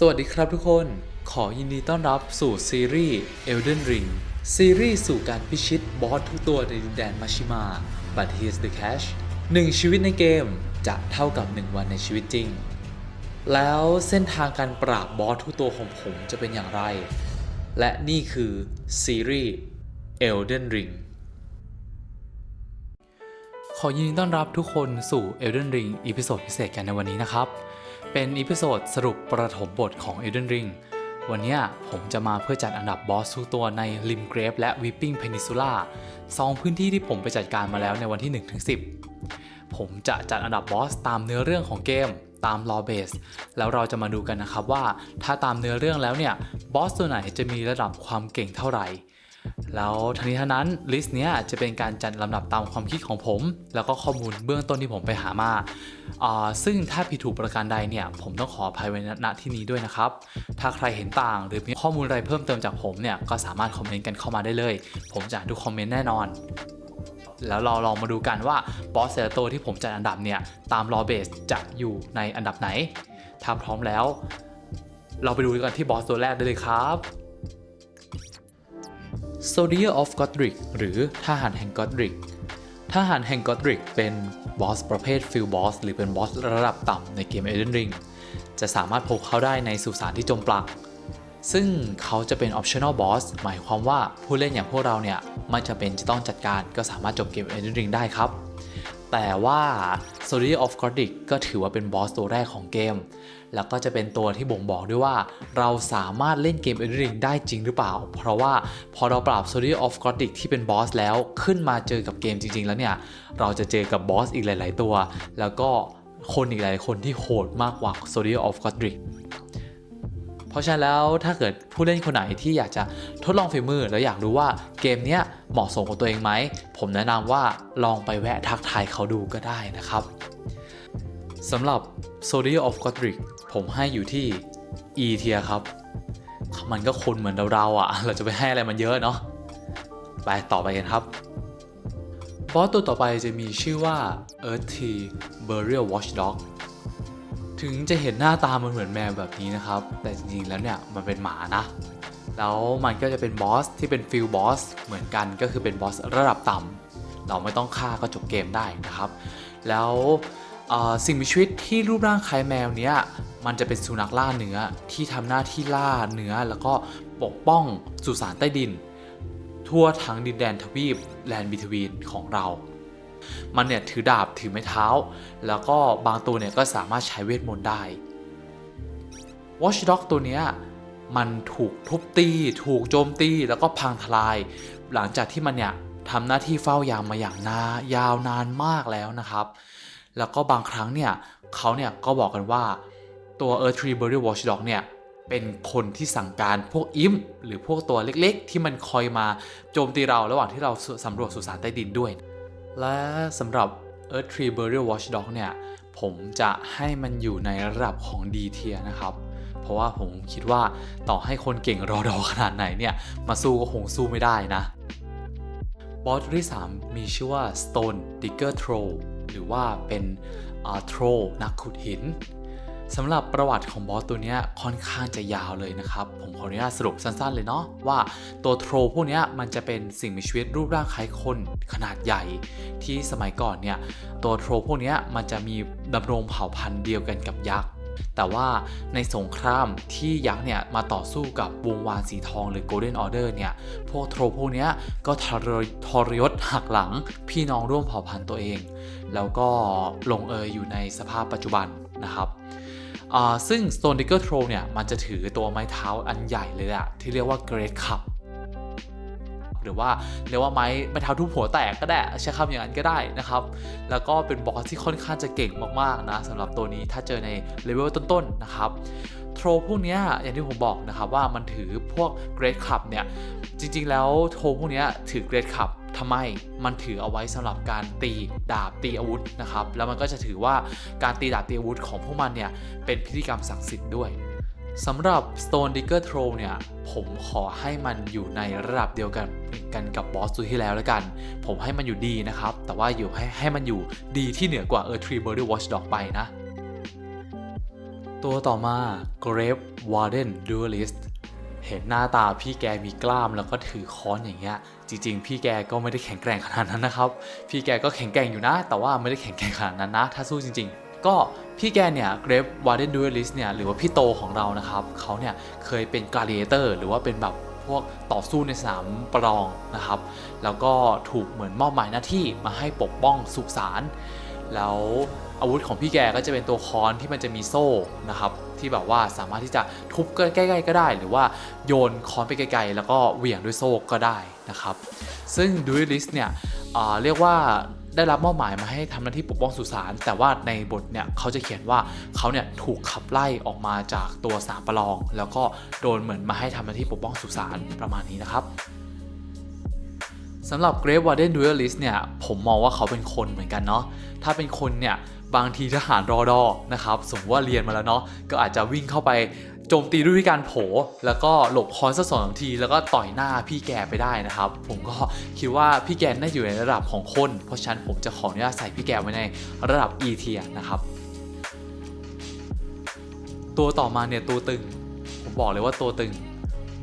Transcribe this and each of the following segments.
สวัสดีครับทุกคน ขอยินดีต้อนรับสู่ซีรีส์ Elden Ring ซีรีส์สู่การพิชิตบอสทุกตัวในดินแดนมาชิมา but here's the catch หนึ่งชีวิตในเกมจะเท่ากับ 1 วันในชีวิตจริง แล้วเส้นทางการปราบบอสทุกตัวของผมจะเป็นอย่างไร และนี่คือซีรีส์ Elden Ring ขอยินดีต้อนรับทุกคนสู่ Elden Ring อีพิโซดพิเศษกันในวันนี้นะครับ เป็นอีพิโซดสรุปประถมบทของ Elden Ring วันนี้ผมจะมาเพื่อจัดอันดับบอสทุกตัวใน Lim Grave และ Weeping Peninsula สองพื้นที่ที่ผมไปจัดการมาแล้วในวันที่ 1-10 ผมจะจัดอันดับบอสตามเนื้อเรื่องของเกมตามลอเบสแล้วเราจะมาดูกันนะครับว่า ถ้าตามเนื้อเรื่องแล้วเนี่ยบอสตัวไหนจะมีระดับความเก่งเท่าไหร่ แล้วทั้งนี้ทั้งนั้นลิสต์เนี้ยจะเป็นการจัดลำดับตามความคิดของผม แล้วก็ข้อมูลเบื้องต้นที่ผมไปหามาซึ่งถ้าผิดถูกประการใดเนี่ยผมต้องขออภัยไว้ณที่นี้ด้วยนะครับ ถ้าใครเห็นต่างหรือมีข้อมูลอะไรเพิ่มเติมจากผมเนี่ยก็สามารถคอมเมนต์กันเข้ามาได้เลย ผมจะอ่านทุกคอมเมนต์แน่นอนแล้วเราลองมาดูกันว่าบอสแต่ละตัวที่ผมจัดอันดับเนี่ยตามรอเบสจะอยู่ในอันดับไหน ถ้าพร้อมแล้ว เราไปดูกันที่บอสตัวแรกได้เลยครับ Soldier of Godric หรือทหารแห่ง Godric ทหารแห่ง Godric เป็นบอสประเภท Field Boss หรือเป็นบอสระดับต่ำในเกม Elden Ring จะสามารถพบเขาได้ในสุสานที่จมปลัก ซึ่งเขาจะเป็น optional boss หมายความว่าผู้เล่นอย่างพวกเราเนี่ยไม่จำเป็นจะต้องจัดการก็สามารถจบเกม Elden Ring ได้ครับ แต่ว่า Soldier of Godric ก็ถือว่าเป็นบอสตัวแรกของเกม แล้วก็จะเป็นตัวที่บ่งบอกด้วยว่า เราสามารถเล่นเกม Elden Ring ได้จริงหรือเปล่า เพราะว่าพอเราปราบ Soldier of Godric ที่เป็นบอสแล้วขึ้นมาเจอกับเกมจริง ๆ แล้วเนี่ย เราจะเจอกับบอสอีกหลาย ๆ ตัว แล้วก็คนอีกหลายคนที่โหดมากกว่า Soldier of Godric เพราะฉะนั้นแล้วถ้าเกิดผู้เล่นคนไหนที่อยากจะทดลองฝีมือ แล้วอยากรู้ว่าเกมเนี้ยเหมาะสมกับตัวเองไหม ผมแนะนำว่าลองไปแวะทักทายเขาดูก็ได้นะครับสำหรับ Soldier of Godric ผมให้อยู่ที่ E เทียครับ มันก็คนเหมือนเราๆอะ เราจะไปให้อะไรมันเยอะเนาะ ไปต่อไปกันครับ บอสตัวต่อไปจะมีชื่อว่า Earth T Burial Watchdog ถึงจะเห็นหน้าตามันเหมือนแมวแบบนี้นะครับ แต่จริงๆแล้วเนี่ยมันเป็นหมานะ แล้วมันก็จะเป็นบอสที่เป็นฟิลบอสเหมือนกันก็คือเป็นบอสระดับต่ำเราไม่ต้องฆ่าก็จบเกมได้นะครับ แล้วสิ่งมีชีวิตที่รูปร่างคล้ายแมวเนี้ย มันจะเป็นสุนัขล่าเนื้อที่ทำหน้าที่ล่าเนื้อแล้วก็ปกป้องสุสานใต้ดิน ทั่วทั้งดินแดนทวีปแลนด์บิทวีนของเรา มันเนี่ยถือดาบถือไม้เท้า แล้วก็บางตัวเนี่ยก็สามารถใช้เวทมนต์ได้ Watchdog ตัวเนี้ยมันถูกทุบตีถูกโจมตีแล้วก็พังทลาย หลังจากที่มันเนี่ยทำหน้าที่เฝ้ายามมาอย่างนายาวนานมากแล้วนะครับ แล้วก็บางครั้งเนี่ยเขาเนี่ยก็บอกกันว่า ตัว Earth Tree Burial Watchdog เนี่ยเป็นคนที่สั่งการพวกอิมหรือพวกตัวเล็กๆ ที่มันคอยมาโจมตีเราระหว่างที่เราสำรวจสุสานใต้ดินด้วย และสำหรับ Earth Tree Burial Watchdog เนี่ยผมจะให้มันอยู่ในระดับของ D tier นะครับ เพราะว่าผมคิดว่าต่อให้คนเก่งรอดอขนาดไหนเนี่ย มาสู้ก็คงสู้ไม่ได้นะ บอสที่ 3 มีชื่อว่า Stone Digger Troll หรือว่าเป็นอา Troll นักขุดหิน สำหรับประวัติของบอสตัวนี้ค่อนข้างจะยาวเลยนะครับ ผมขออนุญาตสรุปสั้นๆเลยเนาะว่าตัวโทรพวกนี้มันจะเป็นสิ่งมีชีวิตรูปร่างคล้ายคนขนาดใหญ่ที่สมัยก่อนเนี่ยตัวโทรพวกนี้มันจะมีดำรงเผ่าพันธุ์เดียวกันกับยักษ์แต่ว่าในสงครามที่ยักษ์เนี่ยมาต่อสู้กับวงวานสีทองหรือ Golden Order เนี่ย พวกโทรพวกนี้ก็ทรยทรยศหักหลังพี่น้องร่วมเผ่าพันธุ์ตัวเอง แล้วก็ลงเอยอยู่ในสภาพปัจจุบันนะครับ ซึ่ง Stone Digger Troll เนี่ยมันจะถือตัวไม้เท้าอันใหญ่เลยอะที่เรียกว่า Great Cup หรือว่าเรียกว่าไม้ไม้เท้าทุบหัวแตกก็ได้ใช้คำอย่างนั้นก็ได้นะครับ แล้วก็เป็นบอสที่ค่อนข้างจะเก่งมากๆนะสำหรับตัวนี้ถ้าเจอในเลเวลต้นๆนะครับโทรพวกเนี้ยอย่างที่ผมบอกนะครับว่ามันถือพวก Great Cup เนี่ยจริงๆแล้วโทรพวกเนี้ยถือ Great Cup ทำไมมันถือเอาไว้สำหรับการตีดาบตีอาวุธนะครับ แล้วมันก็จะถือว่าการตีดาบตีอาวุธของพวกมันเนี่ยเป็นพิธีกรรมศักดิ์สิทธิ์ด้วยสำหรับ Stone Digger Troll เนี่ย ผมขอให้มันอยู่ในระดับเดียวกันกันกับบอสตัวที่แล้วแล้วกัน ผมให้มันอยู่ดีนะครับ แต่ว่าอยู่ให้ให้มันอยู่ดีที่เหนือกว่า Earth Tree Burial Watchdog ไปนะ ตัวต่อมา Grave Warden Duelist เห็นหน้าตาพี่แกมีกล้ามแล้วก็ถือค้อนอย่างเงี้ย จริง ๆ พี่แกก็ไม่ได้แข็งแกร่งขนาดนั้นนะครับ พี่แกก็แข็งแกร่งอยู่นะ แต่ว่าไม่ได้แข็งแกร่งขนาดนั้นนะ ถ้าสู้จริง ๆ ก็พี่แกเนี่ย Grave Warden Duelist เนี่ยหรือว่าพี่โตของเรานะครับเขาเนี่ยเคยเป็น Gladiator หรือว่าเป็นแบบพวกต่อสู้ในสนามประลองนะครับ แล้วก็ถูกเหมือนมอบหมายหน้าที่มาให้ปกป้องสุสานแล้วอาวุธของพี่แกก็จะเป็นตัวค้อนที่มันจะมีโซ่นะครับ ที่แบบว่าสามารถที่จะทุบใกล้ๆก็ได้ หรือว่าโยนค้อนไปไกลๆ แล้วก็เหวี่ยงด้วยโซ่ก็ได้นะครับ ซึ่งดูริลิสเนี่ยเรียกว่าได้รับมอบหมายมาให้ทำหน้าที่ปกป้องสุสาน แต่ว่าในบทเนี่ยเขาจะเขียนว่าเขาเนี่ยถูกขับไล่ออกมาจากตัวสนามประลอง แล้วก็โดนเหมือนมาให้ทำหน้าที่ปกป้องสุสานประมาณนี้นะครับ สำหรับ Grave Warden Duelist เนี่ยผมมองว่าเขาเป็นคนเหมือนกันเนาะถ้าเป็นคนเนี่ยบางทีทหารรอดอนะครับสมมติว่าเรียนมาแล้วเนาะก็อาจจะวิ่งเข้าไปโจมตีด้วยการโผแล้วก็หลบคอนสักสองสามที แล้วก็ต่อยหน้าพี่แกไปได้นะครับ ผมก็คิดว่าพี่แกน่าอยู่ในระดับของคน เพราะฉะนั้นผมจะขออนุญาตใส่พี่แกไว้ในระดับ E tier นะครับ ตัวต่อมาเนี่ยตัวตึง ผมบอกเลยว่าตัวตึง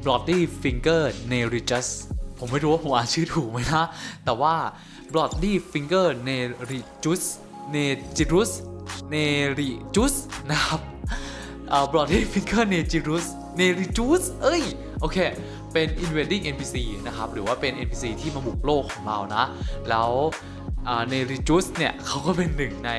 Bloody Finger n e r i g u s ผมไม่รู้ว่าผมอ่านชื่อถูกไหมนะ แต่ว่า Bloody Finger n e r i g u s n e g i r u s n e r i Jus นะครับอ่อ Bloody Finger n e g i r u s n e r i Jus เอ้ย โอเค เป็น invading NPC นะครับ หรือว่าเป็น NPC ที่มาบุกโลกของเรานะ แล้ว เนริจูสเนี่ยเขาก็เป็นหนึ่งใน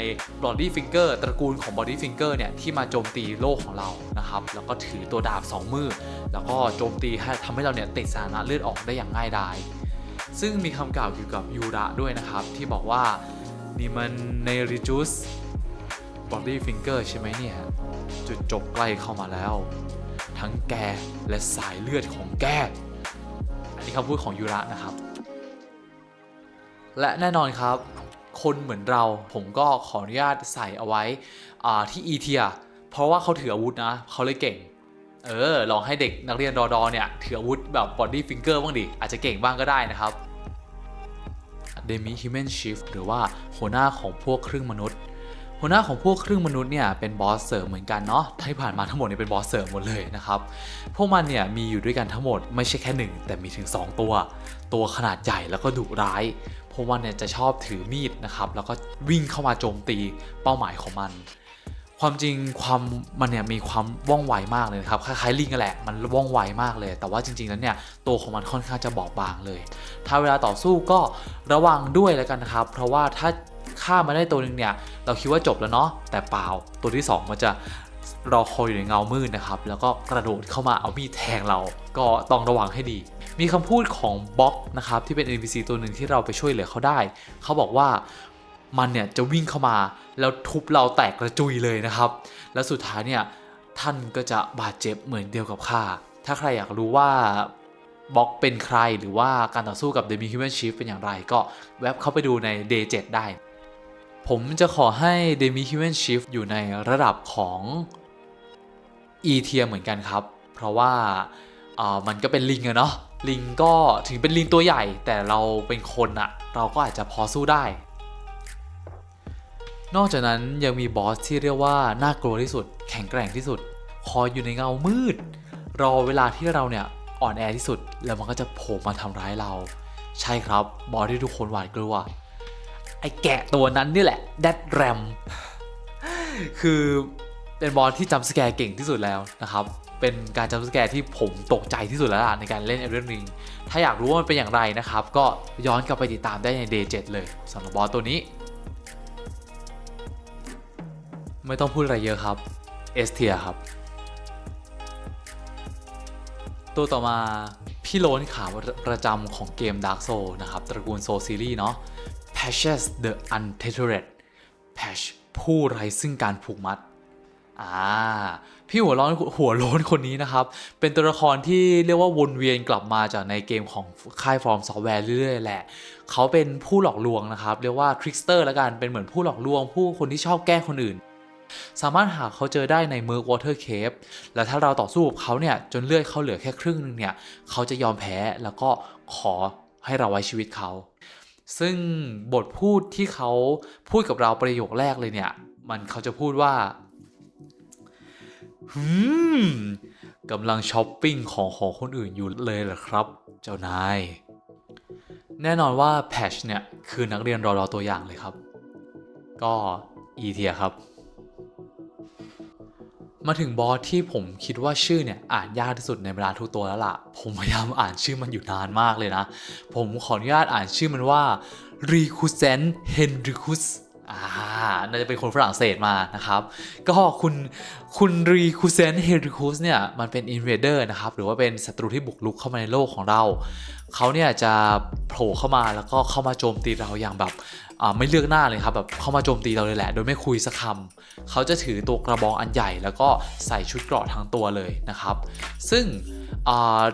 Body Finger ตระกูลของ Body Finger เนี่ยที่มาโจมตีโลกของเรานะครับ แล้วก็ถือตัวดาบสองมือ แล้วก็โจมตีให้ทำให้เราเนี่ยติดสาระเลือดออกได้อย่างง่ายดาย ซึ่งมีคำกล่าวเกี่ยวกับยูระด้วยนะครับ ที่บอกว่านี่มันเนริจูส Body Finger ใช่ไหมเนี่ย จุดจบใกล้เข้ามาแล้ว ทั้งแกและสายเลือดของแกอันนี้คำพูดของยูระนะครับ และแน่นอนครับ คนเหมือนเราผมก็ขออนุญาตใส่เอาไว้อ่าที่ e t i e r เพราะว่าเขาถืออาวุธนะเขาเลยเก่ง เออ ลองให้เด็กนักเรียนรอดอเนี่ยถืออาวุธแบบ body finger บ้างดิ อาจจะเก่งบ้างก็ได้นะครับ Demi Human Shift หรือว่าหัวหน้าของพวกครึ่งมนุษย์ หัวหน้าของพวกครึ่งมนุษย์เนี่ยเป็นบอสเสริมเหมือนกันเนาะที่ผ่านมาทั้งหมดเนี่ยเป็นบอสเสริมหมดเลยนะครับ พวกมันเนี่ยมีอยู่ด้วยกันทั้งหมดไม่ใช่แค่หนึ่งแต่มีถึง 2 ตัว ตัวขนาดใหญ่แล้วก็ดุร้าย พวกมันเนี่ยจะชอบถือมีดนะครับ แล้วก็วิ่งเข้ามาโจมตีเป้าหมายของมัน ความจริงความมันเนี่ยมีความว่องไวมากเลยครับคล้ายๆลิงกันแหละมันว่องไวมากเลย แต่ว่าจริงๆแล้วเนี่ยตัวของมันค่อนข้างจะบอบบางเลย ถ้าเวลาต่อสู้ก็ระวังด้วยแล้วกันนะครับ เพราะว่าถ้าฆ่ามาได้ตัวหนึ่งเนี่ยเราคิดว่าจบแล้วเนาะแต่เปล่าตัวที่ 2 มันจะรอคอยอยู่ในเงามืดนะครับ แล้วก็กระโดดเข้ามาเอามีดแทงเราก็ต้องระวังให้ดี มีคำพูดของบ็อกนะครับที่เป็น NPC ตัวหนึ่งที่เราไปช่วยเหลือเขาได้ เขาบอกว่ามันเนี่ยจะวิ่งเข้ามาแล้วทุบเราแตกกระจุยเลยนะครับ แล้วสุดท้ายเนี่ยท่านก็จะบาดเจ็บเหมือนเดียวกับข้า ถ้าใครอยากรู้ว่าบล็อกเป็นใครหรือว่าการต่อสู้กับ Demi Human Shift เป็นอย่างไรก็แวบเข้าไปดูใน Day 7 ได้ ผมจะขอให้ Demi Human Shift อยู่ในระดับของ E tier เหมือนกันครับ เพราะว่าเออมันก็เป็นลิงอะเนาะ ลิงก็ถึงเป็นลิงตัวใหญ่ แต่เราเป็นคนอะเราก็อาจจะพอสู้ได้ นอกจากนั้นยังมีบอสที่เรียกว่าน่ากลัวที่สุด แข็งแกร่งที่สุด คอยอยู่ในเงามืด รอเวลาที่เราเนี่ยอ่อนแอที่สุด แล้วมันก็จะโผล่มาทำร้ายเรา ใช่ครับบอสที่ทุกคนหวาดกลัวไอ้แกะตัวนั้นนี่แหละแดดแรมคือเป็นบอสที่จำสแกร์เก่งที่สุดแล้วนะครับ เป็นการจำสแกร์ที่ผมตกใจที่สุดแล้วล่ะในการเล่น Elden Ring ถ้าอยากรู้ว่ามันเป็นอย่างไรนะครับ ก็ย้อนกลับไปติดตามได้ใน Day 7 เลยสำหรับบอสตัวนี้ ไม่ต้องพูดอะไรเยอะครับ S tier ครับ ตัวต่อมาพี่โลนขาประจำของเกม Dark Soul นะครับ ตระกูล Soul Series เนาะ Patches the Untethered Patch ผู้ไร้ซึ่งการผูกมัด อ่า พี่หัวร้อนหัวโล้นคนนี้นะครับ เป็นตัวละครที่เรียกว่าวนเวียนกลับมาจากในเกมของค่ายฟอร์มซอฟต์แวร์เรื่อยๆแหละ เขาเป็นผู้หลอกลวงนะครับ เรียกว่าทริกสเตอร์ละกันเป็นเหมือนผู้หลอกลวง ผู้คนที่ชอบแกล้งคนอื่น สามารถหาเขาเจอได้ในเมอร์วอเตอร์เคฟและถ้าเราต่อสู้กับเขาเนี่ยจนเลือดเขาเหลือแค่ครึ่งนึงเนี่ยเขาจะยอมแพ้แล้วก็ขอให้เราไว้ชีวิตเขาซึ่งบทพูดที่เขาพูดกับเราประโยคแรกเลยเนี่ย มันเขาจะพูดว่า หืมกำลังช้อปปิ้งของของคนอื่นอยู่เลยเหรอครับ เจ้านาย แน่นอนว่าแพชเนี่ย คือนักเรียนรอรอตัวอย่างเลยครับ ก็อีเทียครับ มาถึงบอสที่ผมคิดว่าชื่อเนี่ย อ่านยากที่สุดในบรรดาทุกตัวแล้วล่ะ ผมพยายามอ่านชื่อมันอยู่นานมากเลยนะ ผมขออนุญาตอ่านชื่อมันว่า r e c u s e n Henricus อ่าน่าจะเป็นคนฝรั่งเศสมานะครับ ก็คุณคุณรีคูเซนเฮริคูสเนี่ย มันเป็นอินเวเดอร์นะครับ หรือว่าเป็นศัตรูที่บุกรุกเข้ามาในโลกของเรา เขาเนี่ยจะโผล่เข้ามาแล้วก็เข้ามาโจมตีเราอย่างแบบไม่เลือกหน้าเลยครับแบบเข้ามาโจมตีเราเลยแหละ โดยไม่คุยสักคำเขาจะถือตัวกระบองอันใหญ่ แล้วก็ใส่ชุดเกราะทั้งตัวเลยนะครับ ซึ่ง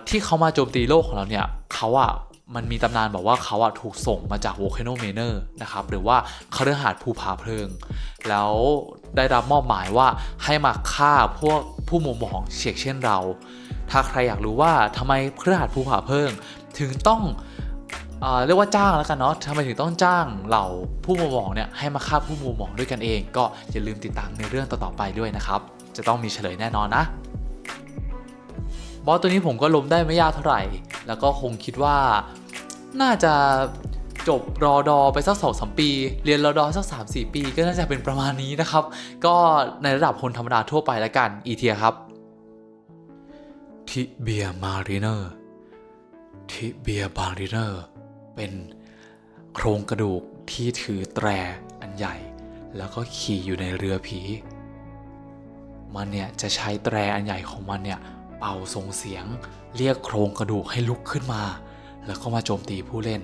ที่เขามาโจมตีโลกของเราเนี่ยเขาอะ มันมีตำนานบอกว่าเขาอะถูกส่งมาจากโวลคโนเมเนอร์นะครับหรือว่าคฤหาสน์ภูผาเพลิง แล้วได้รับมอบหมายว่าให้มาฆ่าพวกผู้มุมมองเฉกเช่นเรา ถ้าใครอยากรู้ว่าทำไมเครือข่ายภูผาเพิง ถึงต้องเอเรียกว่าจ้างแล้วกันเนาะทำไมถึงต้องจ้างเหล่าผู้มุมมองเนี่ยให้มาฆ่าผู้มุมมองด้วยกันเอง ก็อย่าลืมติดตามในเรื่องต่อๆไปด้วยนะครับ จะต้องมีเฉลยแน่นอนนะบอสตัวนี้ผมก็ล้มได้ไม่ยากเท่าไหร่ แล้วก็คงคิดว่า น่าจะจบรอดอไปสักสองสมปี เรียนรอดอสัก3 4 ปี ก็น่าจะเป็นประมาณนี้นะครับ ก็ในระดับคนธรรมดาทั่วไปแล้วกันอีเทียครับทิเบียมารีเนอร์ทิเบียบารีเนอร์เป็นโครงกระดูกที่ถือแตรอันใหญ่ แล้วก็ขี่อยู่ในเรือผี มันเนี่ยจะใช้แตรอันใหญ่ของมันเนี่ยเป่าส่งเสียงเรียกโครงกระดูกให้ลุกขึ้นมา แล้วก็มาโจมตีผู้เล่น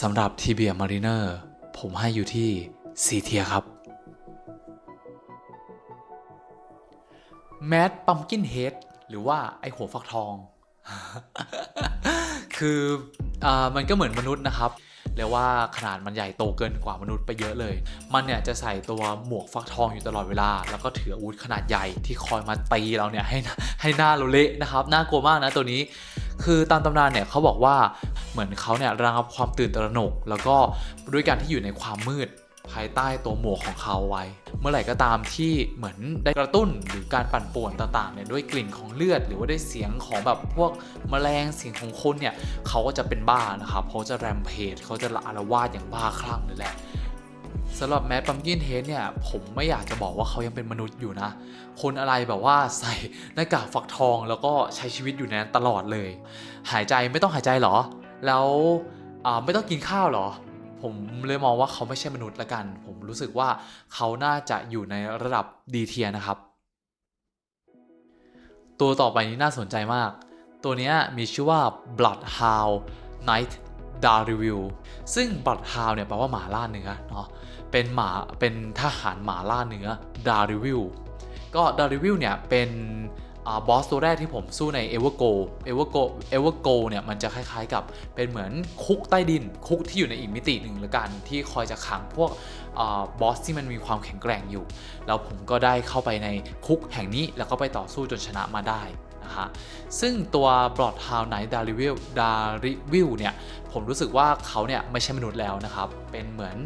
สำหรับทีเบียมารีเนอร์ผมให้อยู่ที่ซีเทียครับแมดปัมกินเฮดหรือว่าไอหัวฟักทอง คืออมันก็เหมือนมนุษย์นะครับ เรียกว่าขนาดมันใหญ่โตเกินกว่ามนุษย์ไปเยอะเลย มันเนี่ยจะใส่ตัวหมวกฟักทองอยู่ตลอดเวลา แล้วก็ถืออาวุธขนาดใหญ่ที่คอยมาตีเราเนี่ยให้ให้หน้าเราเละนะครับน่ากลัวมากนะตัวนี้ คือตามตำนานเนี่ยเขาบอกว่าเหมือนเขาเนี่ยระงับความตื่นตระหนก แล้วก็ด้วยการที่อยู่ในความมืด ภายใต้ตัวหมวกของเขาไว้ เมื่อไหร่ก็ตามที่เหมือนได้กระตุ้นหรือการปั่นป่วนต่างๆเนี่ยด้วยกลิ่นของเลือด หรือว่าได้เสียงของแบบพวกแมลงเสียงของคนเนี่ยเขาก็จะเป็นบ้านะครับเขาจะแรมเพจเขาจะละอารวาดอย่างบ้าคลั่งเลยแหละสำหรับแมดปัมกินเฮดเนี่ยผมไม่อยากจะบอกว่าเขายังเป็นมนุษย์อยู่นะ คนอะไรแบบว่าใส่หน้ากากฟักทองแล้วก็ใช้ชีวิตอยู่ในนั้นตลอดเลย หายใจไม่ต้องหายใจเหรอ แล้วไม่ต้องกินข้าวเหรอ ผมเลยมองว่าเขาไม่ใช่มนุษย์ละกัน ผมรู้สึกว่าเขาน่าจะอยู่ในระดับดีเทียนะครับ ตัวต่อไปนี้น่าสนใจมาก ตัวนี้มีชื่อว่า Bloodhound Night d a r i v i l ซึ่ง Bloodhound เนี่ยแปลว่าหมาล่าเนื้อเนาะเป็นหมาเป็นทหารหมาล่าเนื้อ d a r i v i l ก็ d a r i v i l เนี่ยเป็น บอสตัวแรกที่ผมสู้ใน Evergo Evergo Evergo เนี่ยมันจะคล้ายๆกับเป็นเหมือนคุกใต้ดิน คุกที่อยู่ในอีกมิติหนึ่งละกันที่คอยจะขังพวกอบอสที่มันมีความแข็งแกร่งอยู่ แล้วผมก็ได้เข้าไปในคุกแห่งนี้แล้วก็ไปต่อสู้จนชนะมาได้ นะฮะ ซึ่งตัว Bloodhound Night d a r i v i l d a r i v i l เนี่ยผมรู้สึกว่าเขาเนี่ยไม่ใช่มนุษย์แล้วนะครับ เป็นเหมือน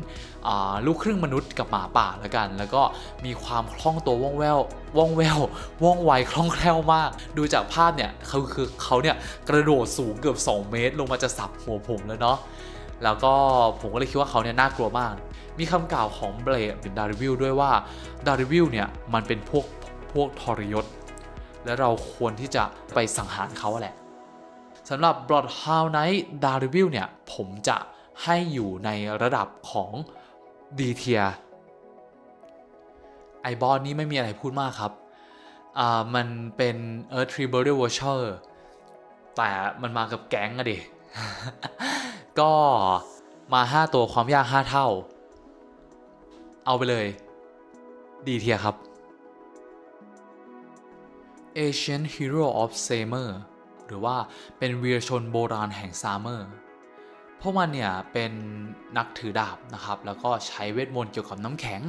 อลูกครึ่งมนุษย์กับหมาป่าละกัน แล้วก็มีความคล่องตัวว่องแววว่องแววว่องไวคล่องแคล่วมาก ดูจากภาพเนี่ยเขาคือเขาเนี่ยกระโดดสูงเกือบ 2 เมตร ลงมาจะสับหัวผมแล้วเนาะแล้วก็ผมก็เลยคิดว่าเขาเนี่ยน่ากลัวมาก มีคำกล่าวของเบลดหรือดาริวิลด้วยว่าดาริวิลเนี่ยมันเป็นพวกพวกทรยศ และเราควรที่จะไปสังหารเขาแหละสำหรับ Bloodhound Night d a r i v i l เนี่ย ผมจะให้อยู่ในระดับของ D tier ไอบอสนี้ไม่มีอะไรพูดมากครับ อ่า มันเป็น Earth Tree b u r i e Watcher แต่มันมากับแก๊งอะดิ ก็มา 5 ตัวความยาก 5 เท่า เอาไปเลย D tier ครับ Ancient Hero of Samer หรือว่าเป็นวีรชนโบราณแห่งซาเมอร์พวกมันเนี่ยเป็นนักถือดาบนะครับ แล้วก็ใช้เวทมนต์เกี่ยวกับน้ำแข็ง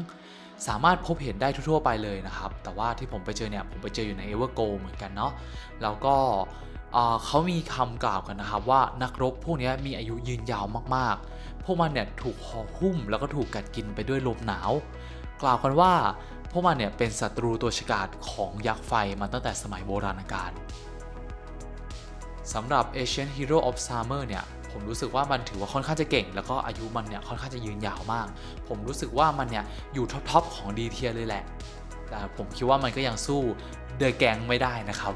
สามารถพบเห็นได้ทั่วๆไปเลยนะครับ แต่ว่าที่ผมไปเจอเนี่ย ผมไปเจออยู่ในเอเวอร์โกเหมือนกันเนาะ แล้วก็เขามีคำกล่าวกันนะครับว่านักรบพวกนี้มีอายุยืนยาวมากๆ พวกมันเนี่ยถูกห่อหุ้มแล้วก็ถูกกัดกินไปด้วยลมหนาว กล่าวกันว่า วกมันเนี่ยเป็นศัตรูตัวฉกาจของยักษ์ไฟมาตั้งแต่สมัยโบราณกาลสำหรับ Asian Hero of Summer เนี่ยผมรู้สึกว่ามันถือว่าค่อนข้างจะเก่ง แล้วก็อายุมันเนี่ยค่อนข้างจะยืนยาวมาก ผมรู้สึกว่ามันเนี่ยอยู่ท็อปๆของดีเทียเลยแหละ แต่ผมคิดว่ามันก็ยังสู้เดอะแกงไม่ได้นะครับ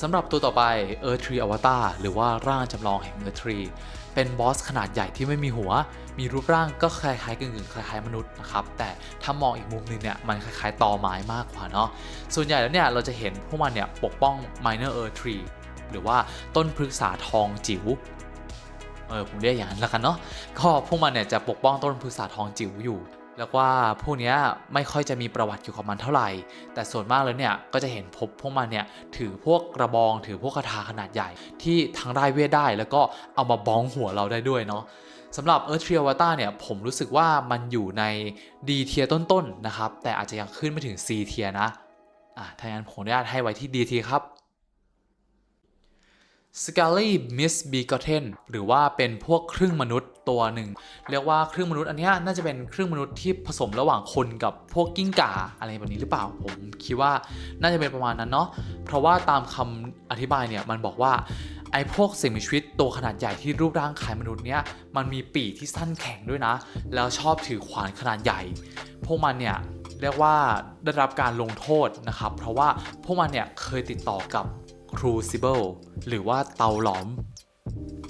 สำหรับตัวต่อไป Earth Tree Avatar หรือว่าร่างจำลองแห่ง Earth Tree เป็นบอสขนาดใหญ่ที่ไม่มีหัว มีรูปร่างก็คล้ายๆกึ่งๆคล้ายๆมนุษย์นะครับแต่ถ้ามองอีกมุมหนึงเนี่ยมันคล้ายๆตอไม้มากกว่าเนาะส่วนใหญ่แล้วเนี่ยเราจะเห็นพวกมันเนี่ยปกป้อง Minor Earth Tree หรือว่าต้นพฤกษาทองจิ๋วเออผมเรียกอย่างนั้นแล้วกันเนาะก็พวกมันเนี่ยจะปกป้องต้นพฤกษาทองจิ๋วอยู่ แล้วว่าพวกนี้ไม่ค่อยจะมีประวัติเกี่ยวกับมันเท่าไหร่ แต่ส่วนมากแล้วเนี่ยก็จะเห็นพบพวกมันเนี่ยถือพวกกระบองถือพวกคาถาขนาดใหญ่ ที่ทั้งได้เวทได้แล้วก็เอามาบ้องหัวเราได้ด้วยเนาะ สำหรับ Earth Tree Avatar เนี่ยผมรู้สึกว่ามันอยู่ใน D เทียต้นๆนะครับ แต่อาจจะยังขึ้นไม่ถึง C เทียนะอะถ้างั้นผมอนุญาตให้ไว้ที่ D เทียครับสกาลี่มิสบีกอเทนหรือว่าเป็นพวกครึ่งมนุษย์ตัวหนึ่ง เรียกว่าครึ่งมนุษย์อันนี้น่าจะเป็นครึ่งมนุษย์ที่ผสมระหว่างคนกับพวกกิ้งก่าอะไรแบบนี้หรือเปล่า ผมคิดว่าน่าจะเป็นประมาณนั้นเนาะเพราะว่าตามคำอธิบายเนี่ยมันบอกว่า ไอ้พวกสิ่งมีชีวิตตัวขนาดใหญ่ที่รูปร่างคล้ายมนุษย์เนี่ยมันมีปีกที่สั้นแข็งด้วยนะ แล้วชอบถือขวานขนาดใหญ่ พวกมันเนี่ยเรียกว่าได้รับการลงโทษนะครับ เพราะว่าพวกมันเนี่ยเคยติดต่อกับ Crucible หรือว่าเตาหลอม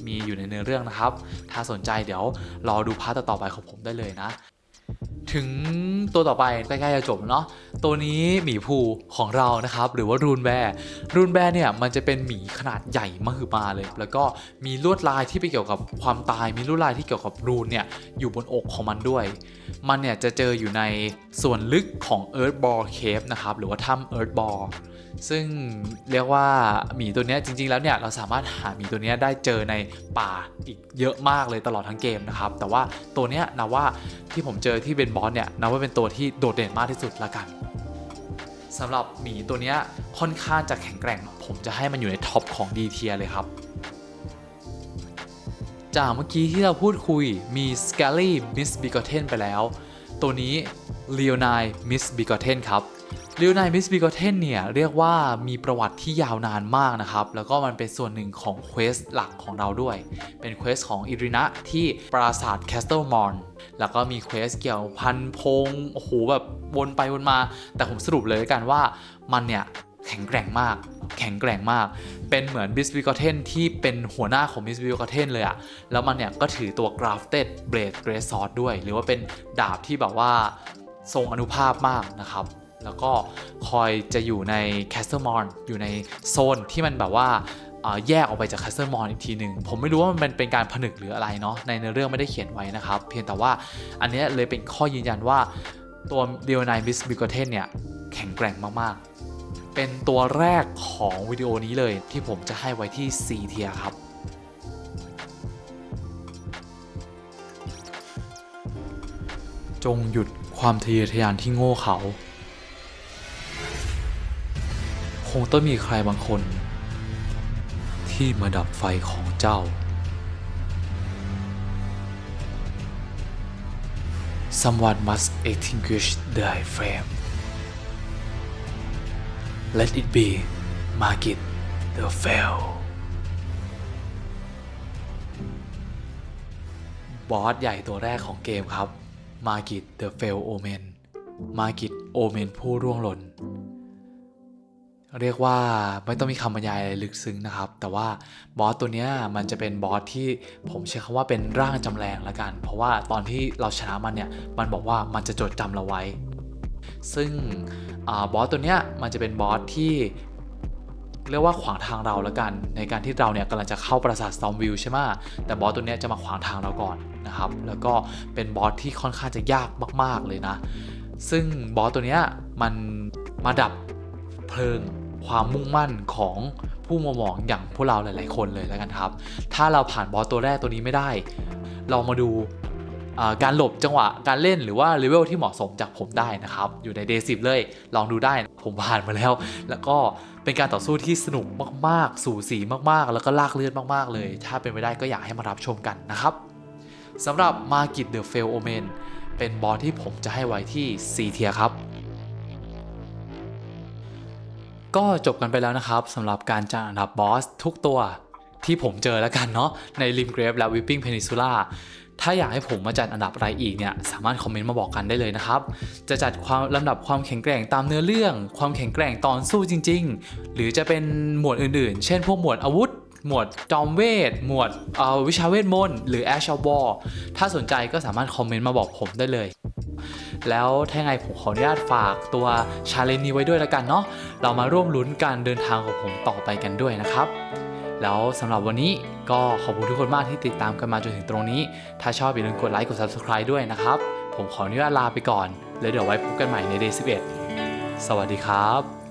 มีอยู่ในเนื้อเรื่องนะครับ ถ้าสนใจเดี๋ยวรอดูพาร์ทต่อไปของผมได้เลยนะ ถึงตัวต่อไปใกล้ๆจะจบเนาะตัวนี้หมีภูของเรานะครับ หรือว่ารูนแบร์รูนแบร์เนี่ยมันจะเป็นหมีขนาดใหญ่มหึมาเลย แล้วก็มีลวดลายที่ไปเกี่ยวกับความตายมีลวดลายที่เกี่ยวกับรูนเนี่ยอยู่บนอกของมันด้วย มันเนี่ยจะเจออยู่ในส่วนลึกของ Earth Ball Cave นะครับหรือว่าถ้ำ Earth Ball ซึ่งเรียกว่าหมีตัวนี้จริง ๆ แล้วเนี่ยเราสามารถหาหมีตัวนี้ได้เจอในป่าอีกเยอะมากเลยตลอดทั้งเกมนะครับ แต่ว่าตัวนี้นะว่าที่ผมเจอที่เป็นบอสเนี่ยนะว่าเป็นตัวที่โดดเด่นมากที่สุดละกันสำหรับหมีตัวนี้ค่อนข้างจะแข็งแกร่ง ผมจะให้มันอยู่ในท็อปของดีเทียเลยครับจากเมื่อกี้ที่เราพูดคุยมี s c a l y Miss b i g o t t e n ไปแล้ว ตัวนี้ Leonine Miss b i g o t t e n ครับ Leonine Miss b i g o t t e n เนี่ยเรียกว่ามีประวัติที่ยาวนานมากนะครับ แล้วก็มันเป็นส่วนหนึ่งของเควสหลักของเราด้วย เป็นเควสของอิรินะที่ปราสาทแคสเ l ลมอนแล้วก็มีเควสเกี่ยวพันพงโอ้โหแบบวนไปวนมา แต่ผมสรุปเลยกันว่ามันเนี่ยแข็งแกร่งมาก แข็งแกร่งมาก เป็นเหมือนบิสบิ g อเทนที่เป็นหัวหน้าของบิสบิ g อเทนเลยอะแล้วมันเนี่ยก็ถือตัว Grafted Blade Great Sword ด้วย หรือว่าเป็นดาบที่แบบว่าทรงอนุภาพมากนะครับ แล้วก็คอยจะอยู่ใน Castle m o r n อยู่ในโซนที่มันแบบว่าแยกออกไปจาก Castle m o r n อีกทีหนึ่งผมไม่รู้ว่ามันเป็นการผนึกหรืออะไรเนาะในเนื้อเรื่องไม่ได้เขียนไว้นะครับ เพียงแต่ว่าอันนี้เลยเป็นข้อยืนยันว่าตัว d e o n i Miss b i g o t e n เนี่ย แข็งแกร่งมากๆ เป็นตัวแรกของวิดีโอนี้เลยที่ผมจะให้ไว้ที่ C เทียครับจงหยุดความทะเยอทะยานที่โง่เขา คงต้องมีใครบางคน ที่มาดับไฟของเจ้า Someone must extinguish the flame Let it be Margit the Fell บอสใหญ่ตัวแรกของเกมครับ Margit the Fell Omen Margit Omen ผู้ร่วงหล่น เรียกว่าไม่ต้องมีคำบรรยายอะไรลึกซึ้งนะครับ แต่ว่าบอสตัวเนี้ยมันจะเป็นบอสที่ผมใช้คำว่าเป็นร่างจำแรงละกัน เพราะว่าตอนที่เราชนะมันเนี่ย มันบอกว่ามันจะจดจำเราไว้ ซึ่งอบอสตัวเนี้ยมันจะเป็นบอสที่เรียกว่าขวางทางเราละกัน ในการที่เราเนี่ยกำลังจะเข้าปราสาท Stormville ใช่ไหมแต่บอสตัวเนี้ยจะมาขวางทางเราก่อนนะครับ แล้วก็เป็นบอสที่ค่อนข้างจะยากมาก ๆเลยนะ ซึ่งบอสตัวเนี้ยมันมาดับเพลิง ความมุ่งมั่นของผู้มามองอย่างพวกเราหลาย ๆ คนเลยแล้วกันครับ ถ้าเราผ่านบอสตัวแรกตัวนี้ไม่ได้ เรามาดูการหลบจังหวะการเล่นหรือว่าเลเวลที่เหมาะสมจากผมได้นะครับ อยู่ใน Day 10เลย ลองดูได้ผมผ่านมาแล้ว แล้วก็เป็นการต่อสู้ที่สนุกมาก ๆ สู่สีมากๆ แล้วก็ลากเลือดมาก ๆ เลย ถ้าเป็นไปได้ก็อยากให้มารับชมกันนะครับสำหรับ Market the Fail Omen เป็นบอสที่ผมจะให้ไว้ที่ C เทียครับ ก็จบกันไปแล้วนะครับสำหรับการจัดอันดับบอสทุกตัวที่ผมเจอแล้วกันเนาะในริมเกรฟและวิปปิ้งเพนิซูล่าถ้าอยากให้ผมมาจัดอันดับอะไรอีกเนี่ยสามารถคอมเมนต์มาบอกกันได้เลยนะครับ จะจัดความลำดับความแข็งแกร่งตามเนื้อเรื่อง ความแข็งแกร่งตอนสู้จริง ๆ หรือจะเป็นหมวดอื่นๆ เช่นพวกหมวดอาวุธ หมวดจอมเวท หมวดวิชาเวทมนต์หรือ Ash of War ถ้าสนใจก็สามารถคอมเมนต์มาบอกผมได้เลย แล้วถ้ายังไงผมขออนุญาตฝากตัวชาเลนจ์นี้ไว้ด้วยแล้วกันเนาะเรามาร่วมลุ้นการเดินทางของผมต่อไปกันด้วยนะครับ แล้วสำหรับวันนี้ก็ขอบคุณทุกคนมากที่ติดตามกันมาจนถึงตรงนี้ ถ้าชอบอย่าลืมกดไลค์กด Subscribe ด้วยนะครับ ผมขออนุญาตลาไปก่อน แล้วเดี๋ยวไว้พบกันใหม่ใน Day 11 สวัสดีครับ